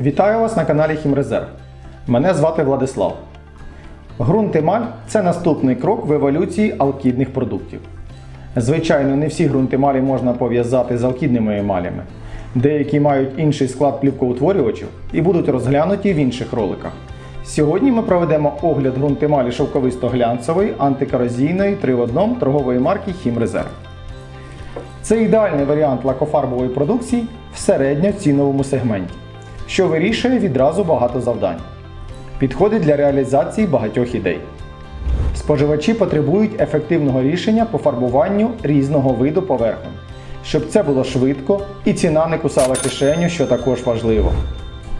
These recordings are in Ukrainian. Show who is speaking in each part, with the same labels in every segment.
Speaker 1: Вітаю вас на каналі Хімрезерв. Мене звати Владислав. Ґрунт емаль це наступний крок в еволюції алкідних продуктів. Звичайно, не всі ґрунт емалі можна пов'язати з алкідними емалями. Деякі мають інший склад плівкоутворювачів і будуть розглянуті в інших роликах. Сьогодні ми проведемо огляд ґрунт емалі шовковисто-глянцевої антикорозійної 3 в 1 торгової марки Хімрезерв. Це ідеальний варіант лакофарбової продукції в середньоціновому сегменті, що вирішує відразу багато завдань. Підходить для реалізації багатьох ідей. Споживачі потребують ефективного рішення по фарбуванню різного виду поверхонь, щоб це було швидко і ціна не кусала кишеню, що також важливо.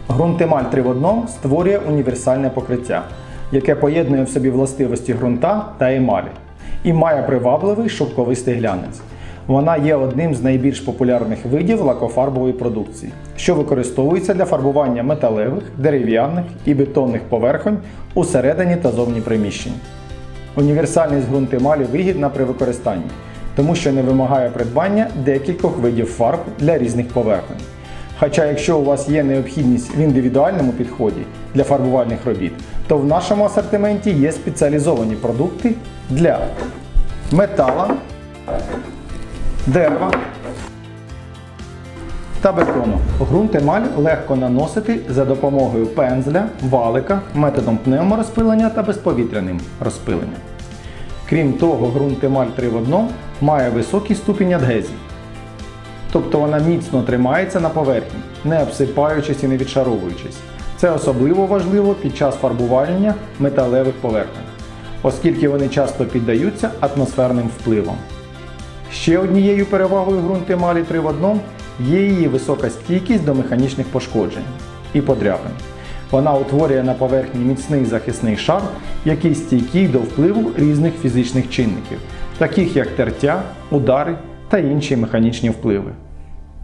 Speaker 1: Ґрунт емаль 3 в 1 створює універсальне покриття, яке поєднує в собі властивості ґрунта та емалі і має привабливий шовковистий глянець. Вона є одним з найбільш популярних видів лакофарбової продукції, що використовується для фарбування металевих, дерев'яних і бетонних поверхонь усередині та зовні приміщень. Універсальність ґрунт емалі вигідна при використанні, тому що не вимагає придбання декількох видів фарб для різних поверхонь. Хоча, якщо у вас є необхідність в індивідуальному підході для фарбувальних робіт, то в нашому асортименті є спеціалізовані продукти для метала, дерева та бетону. Ґрунт емаль легко наносити за допомогою пензля, валика, методом пневморозпилення та безповітряним розпиленням. Крім того, ґрунт емаль 3 в 1 має високий ступінь адгезії. Тобто вона міцно тримається на поверхні, не обсипаючись і не відшаровуючись. Це особливо важливо під час фарбування металевих поверхонь, оскільки вони часто піддаються атмосферним впливам. Ще однією перевагою ґрунти малі 3 в 1 є її висока стійкість до механічних пошкоджень і подряпин. Вона утворює на поверхні міцний захисний шар, який стійкий до впливу різних фізичних чинників, таких як тертя, удари та інші механічні впливи.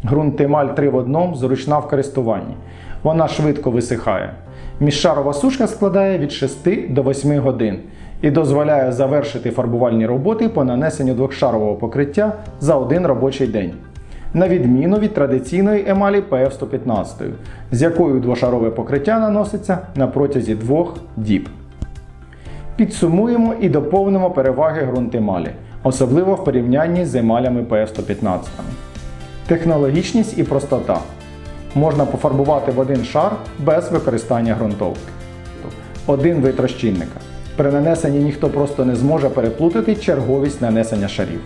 Speaker 1: Ґрунт емаль 3 в 1 зручна в користуванні. Вона швидко висихає. Міжшарова сушка складає від 6 до 8 годин і дозволяє завершити фарбувальні роботи по нанесенню двохшарового покриття за один робочий день. На відміну від традиційної емалі PF115, з якою двошарове покриття наноситься на протязі двох діб. Підсумуємо і доповнимо переваги ґрунт емалі, особливо в порівнянні з емалями PF115. Технологічність і простота. Можна пофарбувати в один шар без використання ґрунтовки. Один вид розчинника. При нанесенні ніхто просто не зможе переплутати черговість нанесення шарів.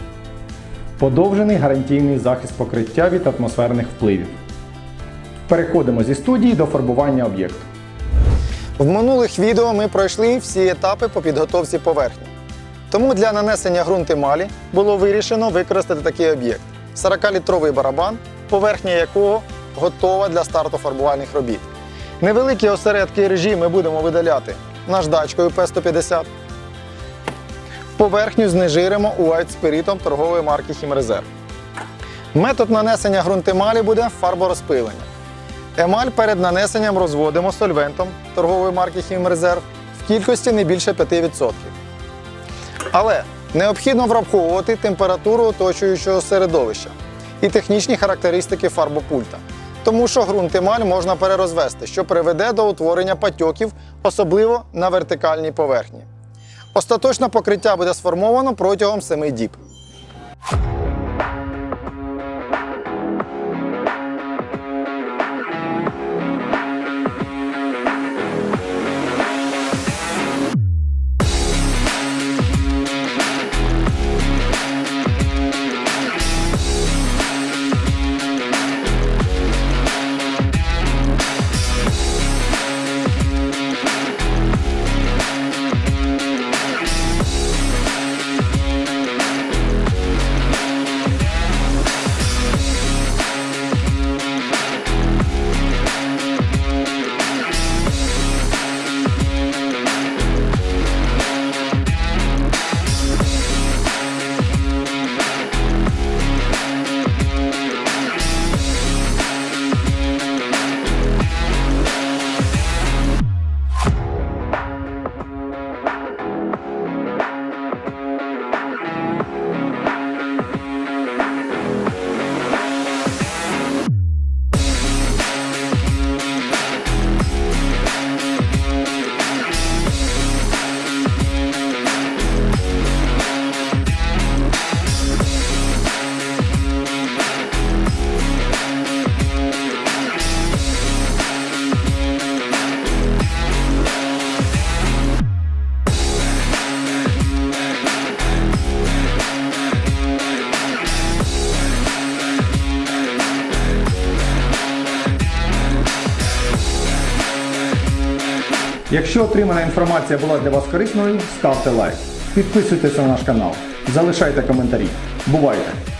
Speaker 1: Подовжений гарантійний захист покриття від атмосферних впливів. Переходимо зі студії до фарбування об'єкту.
Speaker 2: В минулих відео ми пройшли всі етапи по підготовці поверхні. Тому для нанесення ґрунт емалі було вирішено використати такий об'єкт 40-літровий барабан, поверхня якого готова для старту фарбувальних робіт. Невеликі осередки режі ми будемо видаляти наждачкою P150. Поверхню знежиримо White спиритом торгової марки Хімрезерв. Метод нанесення ґрунт емалі буде фарборозпилення. Емаль перед нанесенням розводимо сольвентом торгової марки Хімрезерв в кількості не більше 5%. Але необхідно враховувати температуру оточуючого середовища і технічні характеристики фарбопульта, тому що ґрунт емаль можна перерозвести, що приведе до утворення патьоків, особливо на вертикальній поверхні. Остаточне покриття буде сформовано протягом 7 діб.
Speaker 1: Якщо отримана інформація була для вас корисною, ставте лайк. Підписуйтесь на наш канал, залишайте коментарі. Бувайте!